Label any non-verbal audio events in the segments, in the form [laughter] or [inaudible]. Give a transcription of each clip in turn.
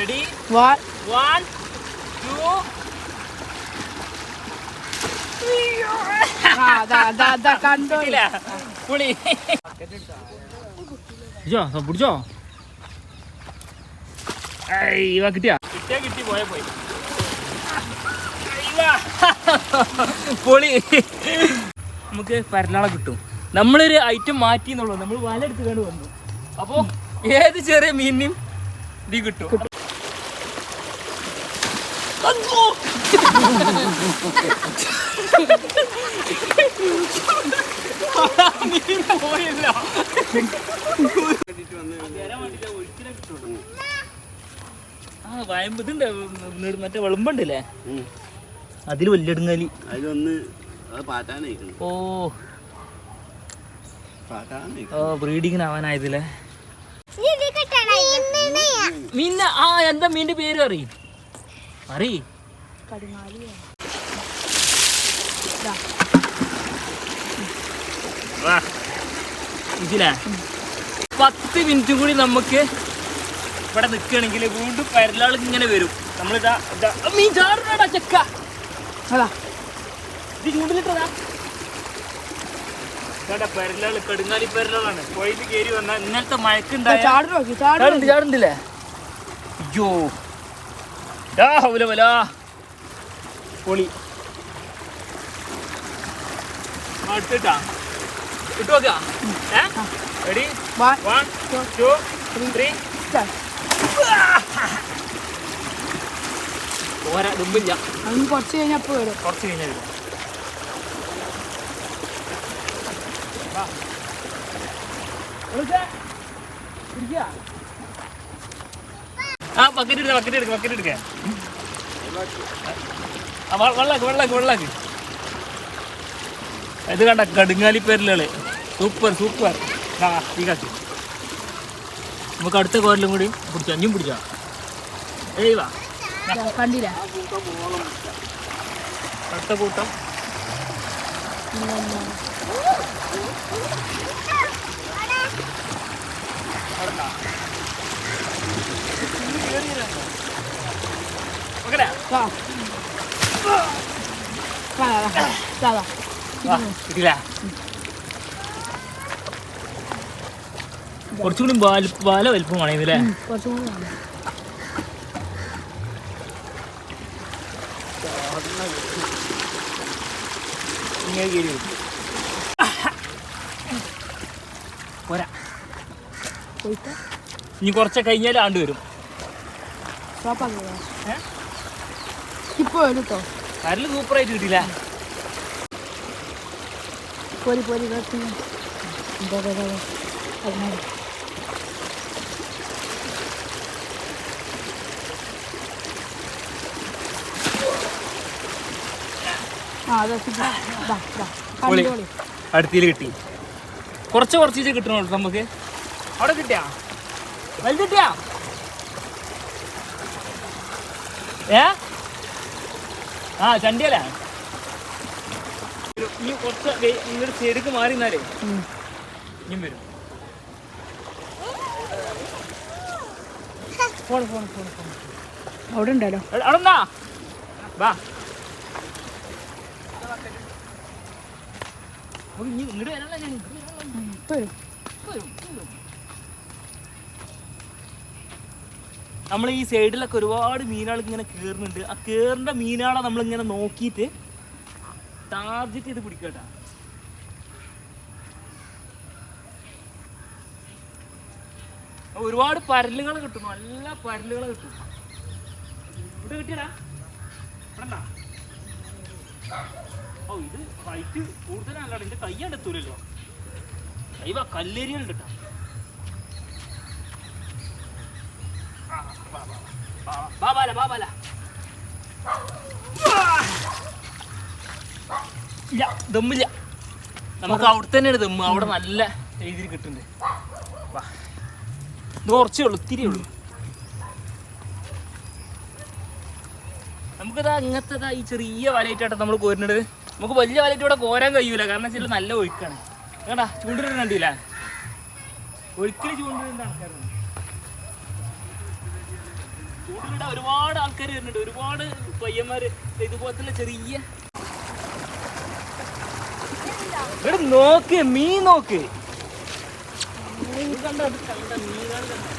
Ready What? One, [laughs] പുളി. പിടിച്ചോ? പിടിച്ചോ ഇവ കിട്ടിയാ? കിട്ടിയാ കിട്ടി പോയ പോയി. പൊളി. നമുക്ക് പരനാളെ കിട്ടും. നമ്മളൊരു ഐറ്റം മാറ്റി എന്നുള്ളൂ നമ്മൾ വല എടുത്ത് കണ്ട് വന്നു. അപ്പോ ഏത് ചെറിയ മീനിനും ഇത് കിട്ടും. പോയില്ല ആ മറ്റേ വെളുമ്പുണ്ടല്ലേ? അതിൽ വലിയെടുങ്ങാലി അതിലൊന്ന് ഓ. ഓ ബ്രീഡിങ്ങിന് ആവാനായതില്ലേ? മീൻ ആ എന്താ മീന്റെ പേര് അറിയും ഇതിലാ. പത്ത് മിനിറ്റും കൂടി നമുക്ക് ഇവിടെ നിൽക്കുകയാണെങ്കിൽ വീണ്ടും പരലാൾ ഇങ്ങനെ വരും. നമ്മളിതാ ഇതാ. മീൻ ചാടുന്നാടാ ചെക്ക. അതാ. ഇത് ചൂണ്ടിലിട്ടതാ പരലാൾ കടുങ്ങാലി പരലാളാണ്. പുഴയിൽ കയറി വന്ന ഇന്നലത്തെ മഴക്കുണ്ടായ ചാടി ചാടി ചാടുണ്ട് അയ്യോ. പൊളി. അടുത്തിട്ടാ ഇട്ട് നോക്കാ റെഡി വൺ ടു ത്രീ. പോരാ ദുമ്പില്ല കുറച്ച് കഴിഞ്ഞപ്പോ വരും. കുറച്ച് കഴിഞ്ഞാൽ വരും. വാ. വിളിച്ചേ. ഇരിക്കാ. ആ ബക്കറ്റ് എടുക്ക ബക്കറ്റ് എടുക്ക ബക്കറ്റ് എടുക്ക. ആ വെ- വെള്ളാക്ക് വെള്ളാക്ക് വെള്ളാക്ക്. ഇത് കണ്ട കടുങ്ങാലി പേരിലുകൾ. Super super. ആ തീകാക്കി നമുക്ക് അടുത്ത കോരലും കൂടി പിടിച്ചോ അഞ്ഞും പിടിച്ചോ ഏയ് വാ. കണ്ടില്ലേ. അടുത്ത കൂട്ടം. കുറച്ചുകൂടി ബാല വലിപ്പമാണ്. പോരാ ഇനി കുറച്ച് കഴിഞ്ഞാൽ ആണ്ട് വരും? ഇപ്പൊ എടുത്തോ. കരൽ സൂപ്പറായിട്ട് കിട്ടിയില്ല. പോരി പോരി. അടുത്തിൽ കിട്ടി. കുറച്ച് കുറച്ച് കിട്ടണോ നമുക്ക്. അവിടെ കിട്ടിയാ? വലുത് കിട്ടിയാ? ഏ? ആ ചണ്ടിയല്ലേ? ഇനി കുറച്ച് ഇങ്ങോട്ട് സൈഡിക്ക് മാറി നിന്നാലേ. ഇനിയും വരും. Phone phone phone phone. അവിടെ ഉണ്ടല്ലോ. അവിടെ വാ. ഇങ്ങോട്ട് വരാനുള്ള ഞാൻ ഇപ്പൊ വരും. നമ്മൾ ഈ സൈഡിലൊക്കെ ഒരുപാട് മീനുകൾ ഇങ്ങനെ കയറുന്നുണ്ട് ആ കയറിന്റെ മീനുകളെ നമ്മളിങ്ങനെ നോക്കിയിട്ട് ടാർജറ്റ് ചെയ്ത് പിടിക്കട്ടാ ഒരുപാട് പരലുകൾ കിട്ടും നല്ല പരലുകൾ കിട്ടും. ഇവിടെ കിട്ടിയടാ. ഓ ഇത് ഹൈറ്റ് കൂടുതലാണല്ലോ. എന്റെ കയ്യാണ്ട് എത്തൂലല്ലോ കൈവ കല്ലേരിയാണ് കേട്ടോ. ബാബാല ബാബാല. ഇല്ല ദമ്മില്ല. നമുക്ക് അവിടെ തന്നെയാണ് ദമ്മ്. അവിടെ നല്ല രീതിയിൽ കിട്ടുന്നുണ്ട്. ഇത് കുറച്ചേ ഉള്ളൂ ഇത്തിരി ഉള്ളൂ. നമുക്കതാ ഇങ്ങനത്തെ ഈ ചെറിയ വലയിട്ടാട്ടോ നമ്മൾ കോരുന്നത്. നമുക്ക് വലിയ വലയിട്ട് ഇവിടെ കോരാൻ കഴിയൂല. കാരണം വെച്ചാൽ നല്ല ഒഴുക്കാണ്. കേട്ടാ ചൂണ്ടിട്ട് കണ്ടില്ല? ഒഴുക്കിൽ ആൾക്കാരാണ് ചൂണ്ടിലിടാൻ ഒരുപാട് ആൾക്കാർ വരുന്നുണ്ട്. ഒരുപാട് പയ്യന്മാര് ഇതുപോലത്തെ ചെറിയ ഇവിടെ നോക്ക് മീൻ നോക്ക്. ഇത് കണ്ടോ? ഇത്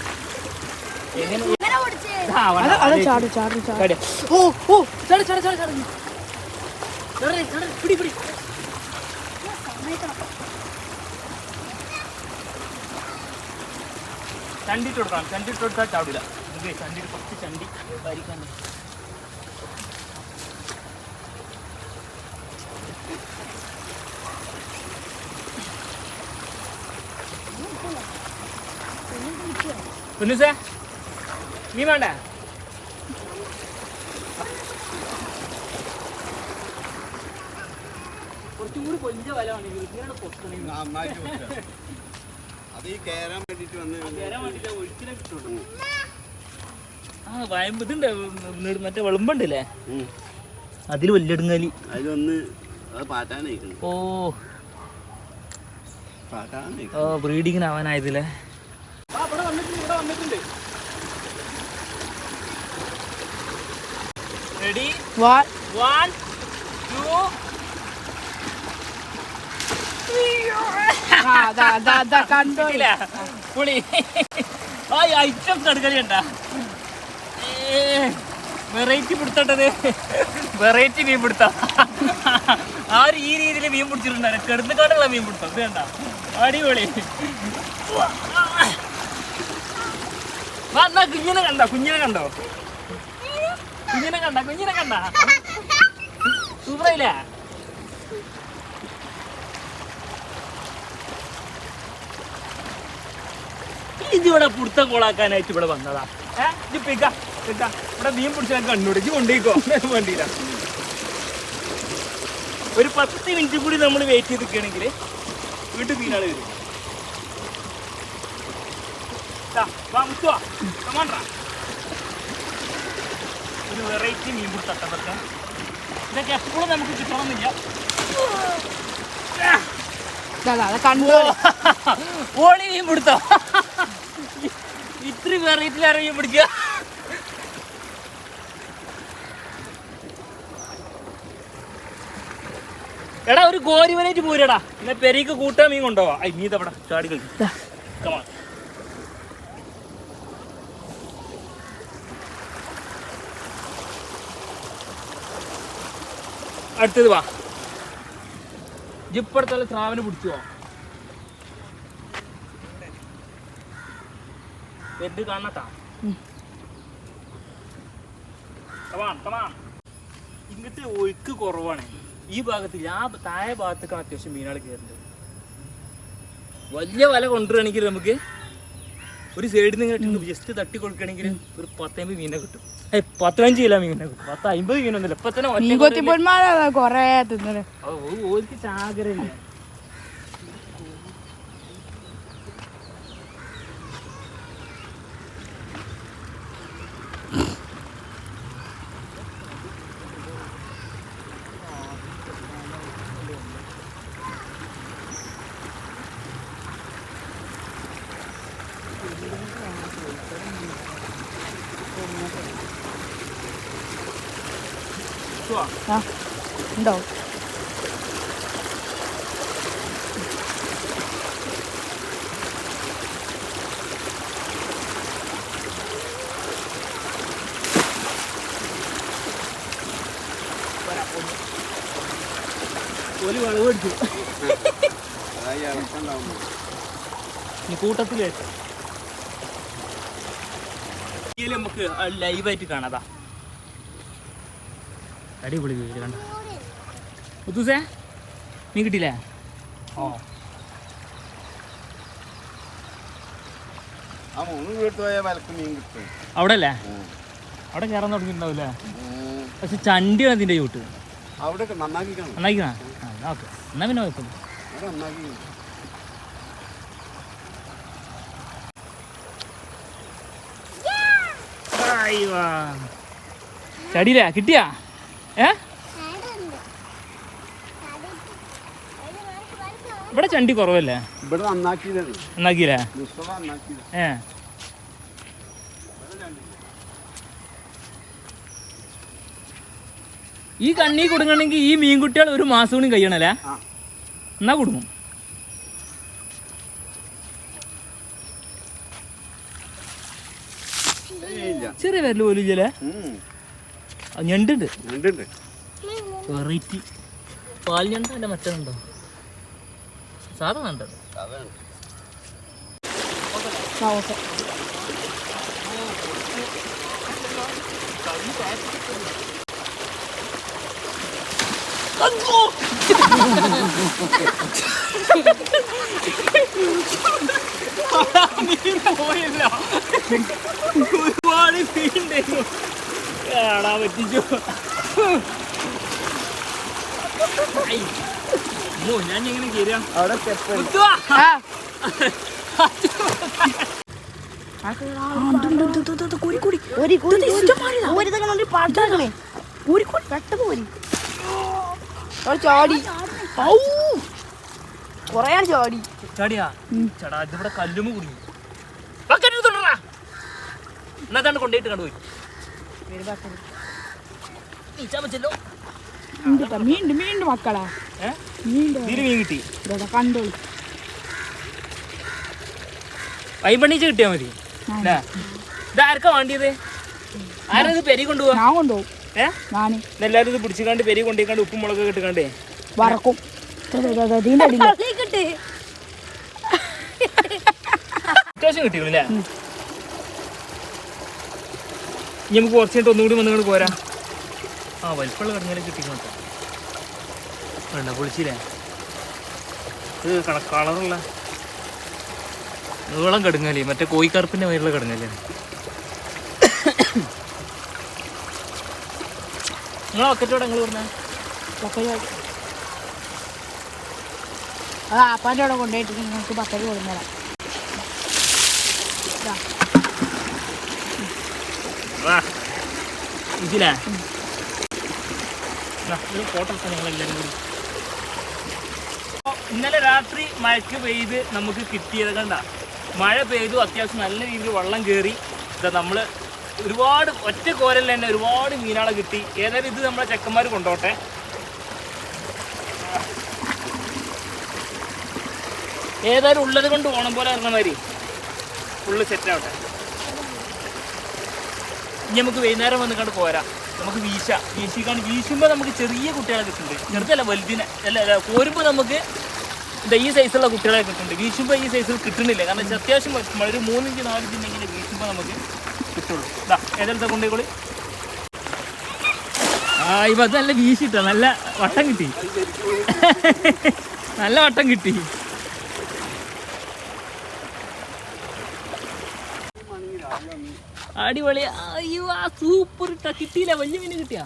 ചണ്ടിട്ട് കുറച്ച് ചണ്ടി. വരിക്കാൻ കുഞ്ഞുസേ നീ വേണ്ട? കുറച്ചും കൂടി കൊഞ്ച വലമാണെങ്കിൽ ഇങ്ങനെ. അത് ഈ കയറാൻ വേണ്ടിട്ട് വന്ന് കയറാൻ വേണ്ടിട്ട് ഒഴിച്ചിനെ കിട്ടുള്ളൂ ആ വയമ്പ് ഇതുണ്ട് നെടു- മറ്റേ വെളുമ്പുണ്ടല്ലേ. അതിൽ വല്യടുങ്ങാലി അതിലൊന്ന് ഓ. ഓ ബ്രീഡിങ്ങിന് ആവാനായതില്ലേ? റെഡി വൺ ടു കണ്ടോ? പുളി. ആ ഐറ്റം കടുക്കലി ഉണ്ടാ വെറൈറ്റി പിടുത്തട്ടത്. വെറൈറ്റി മീൻ പിടുത്ത. ആര് ഈ രീതിയിൽ മീൻ പിടിച്ചിട്ടുണ്ടായിരുന്നു കിടന്നുകാട്ടുള്ള മീൻ പിടുത്തം. ഇത് കണ്ട? അടിപൊളി. വന്ന കുഞ്ഞിനെ കണ്ടോ? കുഞ്ഞിനെ കണ്ടോ? കുഞ്ഞിനെ കണ്ട? കുഞ്ഞിനെ കണ്ട? സൂപ്പറായില്ലേ? ഇതിവിടെ പുടുത്ത കോളാക്കാനായിട്ട് ഇവിടെ വന്നതാ. ഏ ഇത് പിക്ക പിക്ക ഇവിടെ മീൻ പിടിച്ചാൽ കണ്ണുടിച്ച് കൊണ്ടേക്കോ വേണ്ടിയില്ല ഒരു പത്ത് മിനിറ്റ് കൂടി നമ്മൾ വെയിറ്റ് ചെയ്ത് നിൽക്കുകയാണെങ്കിൽ വീട്ടിൽ മീനാണ് വരും. ഒരു വെറൈറ്റി മീൻ പിടുത്തട്ട ഇതൊക്കെ ഇതൊക്കെ എപ്പോഴും നമുക്ക് കിട്ടണമെന്നില്ല. ഓളി മീൻ പിടുത്തോ. ഇത്ര വെറൈറ്റിയിലാണ് മീൻ പിടിക്കുക. എടാ ഒരു ഗോരി വനേറ്റ് പോരടാ എന്നാ പെരീക്ക് കൂട്ടാൻ മീൻ കൊണ്ടുപോവാ. ഐ നീ തവണ ചാടി കളി അടുത്തത് വാ. ജിപ്പടുത്തുള്ള സ്രാവിന് പിടിച്ചു ഉം. കമാൺ കമാൺ ഇങ്ങോട്ട് ഒഴുക്ക് കുറവാണ്. ഈ ഭാഗത്ത് ആ താഴെ ഭാഗത്തൊക്കെ അത്യാവശ്യം മീനുകൾ കയറുന്നത് വലിയ വല കൊണ്ടുവരികയാണെങ്കിൽ നമുക്ക് ഒരു സൈഡിൽ നിന്ന് ഇങ്ങനെ ജസ്റ്റ് തട്ടി കൊടുക്കുകയാണെങ്കിൽ ഒരു പത്തമ്പത് മീനെ കിട്ടും. പത്തഞ്ച് കിലോ മീനെ കിട്ടും. പത്ത് അമ്പത് മീനൊന്നുമില്ല ഇപ്പൊ തന്നെ ഓർക്ക് ചാകരല്ലേ ആ ഉണ്ടോ? ഒരു വളവ് അടിച്ചു അതായി നമുക്ക് ലൈവായിട്ട് കാണാതാ അടിപൊളി വീട് കണ്ട? നീ കിട്ടിയില്ലേ? ഓ. അവിടെ അല്ലേ. അവിടെ കയറാൻ തുടങ്ങിയിട്ടുണ്ടാവില്ലേ. പക്ഷെ ചണ്ടിയാണ് അതിന്റെ ചൂട്ട് നന്നാക്കിക്കണം. എന്നാ പിന്നെ കുഴപ്പമില്ല. അയ്യോ. ചടിയില്ല കിട്ടിയാ? ഏ? ഇവിടെ ചണ്ടി കുറവല്ലേ? നന്നാക്കിയില്ലേ? ഏ. ഈ കണ്ണി കൊടുക്കണമെങ്കിൽ ഈ മീൻകുട്ടികൾ ഒരു മാസം കൂടി കഴിയണല്ലേ? എന്നാ കൊടുക്കും ചെറിയ വിരൽ പോലും ഇല്ലല്ലേ? ഞണ്ടുണ്ട്. ഞണ്ടുണ്ട്. വെറൈറ്റി. പാൽ ഞണ്ടോ അല്ല മറ്റേതുണ്ടോ സാധാ ഞണ്ടോ. പോയില്ല. ഒരുപാട് മീനുണ്ടായിരുന്നു കാണാൻ പറ്റിച്ചു. ഞാൻ എങ്ങനെ കയറിയാ അവിടെ സ്റ്റെപ്പ്. ചാടി. കൊറേ ചാടി. ചാടിയാ? ചടാ ഇതിവിടെ കല്ലുമ കുടുങ്ങി. തൊണ്ടറാ എന്നാ കൊണ്ടിട്ട് കൊണ്ടുപോയിട്ട് കണ്ടുപോയി നീച്ചാൻ പറ്റല്ലോ ഉണ്ട് മീണ്ട് മീണ്ട് മക്കളാ. ഏഹ് മീണ്ട്. ഇതിന് മീൻ കിട്ടി. ഇവിടെ കണ്ടോളി കിട്ടിയാ മതി. ഇതാർക്കാ വേണ്ടിയത്? ആരാ ഇത് പെരി ഞാൻ കൊണ്ടുപോകും. ഏ? ഞാൻ എല്ലാവരും ഇത് പിടിച്ചിക്കാണ്ട് പെരി കൊണ്ടിക്കാണ്ട് ഉപ്പും മുളക് കിട്ടുകാണ്ടേ വറക്കും. അത്യാവശ്യം കിട്ടിയോ അല്ലേ ഇനി നമുക്ക് കുറച്ച് കഴിഞ്ഞിട്ട് ഒന്നുകൂടി വന്നുകൊണ്ട് പോരാ. ആ വലിപ്പമുള്ള കടങ്ങനെ കിട്ടിക്കോട്ടെ വേണ്ട പൊളിച്ചില്ലേ? ഇത് കള കളറുള്ള നീളം കടുങ്ങാലേ മറ്റേ കോഴിക്കറുപ്പിന്റെ മേലുള്ള കടുങ്ങാലേ നിങ്ങളെ ഒക്കറ്റോടെ നിങ്ങൾ പറഞ്ഞ ആ അപ്പാന്റെ അവിടെ കൊണ്ടുപോയിട്ട് നിങ്ങൾക്ക് പത്തരി കൊടുന്നേരാം ഇതിലാ? ദാ, ഒരു ഫോട്ടോ എടുക്കാം ഞങ്ങളെല്ലാവരും കൂടി. ഇന്നലെ രാത്രി മഴയ്ക്ക് പെയ്ത് നമുക്ക് കിട്ടിയത് കണ്ട? മഴ പെയ്തു അത്യാവശ്യം നല്ല രീതിയിൽ വെള്ളം കയറി ഇതാ നമ്മൾ ഒരുപാട് ഒറ്റ കോരൽ തന്നെ ഒരുപാട് മീനാളെ കിട്ടി. ഏതായാലും ഇത് നമ്മളെ ചെക്കന്മാർ കൊണ്ടോട്ടെ. ഏതായാലും ഉള്ളത് കൊണ്ട് ഓണം പോലെ ഇറങ്ങുന്ന മാതിരി. ഫുള്ള് സെറ്റ് ആവട്ടെ. ഇനി നമുക്ക് വൈകുന്നേരം വന്നിട്ട് പോരാ. നമുക്ക് വീശ. വീശിക്കാണ്ട് വീശുമ്പോൾ നമുക്ക് ചെറിയ കുട്ടികളെ കിട്ടുന്നുണ്ട്. ചെറുതല്ല വലുതിനെ. അല്ല അല്ല കോരുമ്പോൾ നമുക്ക് ഇതാ ഈ സൈസുള്ള കുട്ടികളെ കിട്ടുന്നുണ്ട്. വീശുമ്പോൾ ഈ സൈസിൽ കിട്ടുന്നില്ല. കാരണം വെച്ചാൽ അത്യാവശ്യം പറ്റുമ്പോൾ ഒരു മൂന്നിഞ്ച് നാലിഞ്ച് ഉണ്ടെങ്കിൽ വീശുമ്പോൾ നമുക്ക് കിട്ടുള്ളൂ. ഇതാ ഏതെടുത്ത കൊണ്ടേക്കോളി? ആ ഇപ്പം അത് നല്ല വീശിട്ടോ? നല്ല വട്ടം കിട്ടി. [laughs] നല്ല വട്ടം കിട്ടി. അടിപൊളി. അയ്യോ ആ സൂപ്പർ ഇട്ടാ. കിട്ടിയില്ല? വലിയ മീൻ കിട്ടിയാ?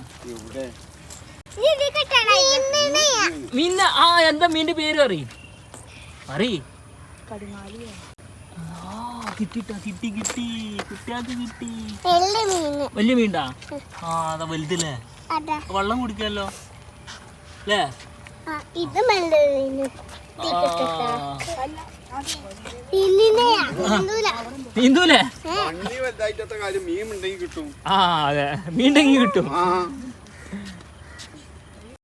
മീന ആ എന്താ മീന്റെ പേര് അറി അറി ആ കിട്ടിട്ടാ? കിട്ടി കിട്ടി. കുട്ടിയാൾക്ക് കിട്ടി. വലിയ മീണ്ടാ ആ അതാ വലുതല്ലേ? വെള്ളം കുടിക്കാലോ. അല്ലേ ഇത് നീന്തൂലേ ആ അതെ. മീണ്ടെങ്കിൽ കിട്ടും. ആ.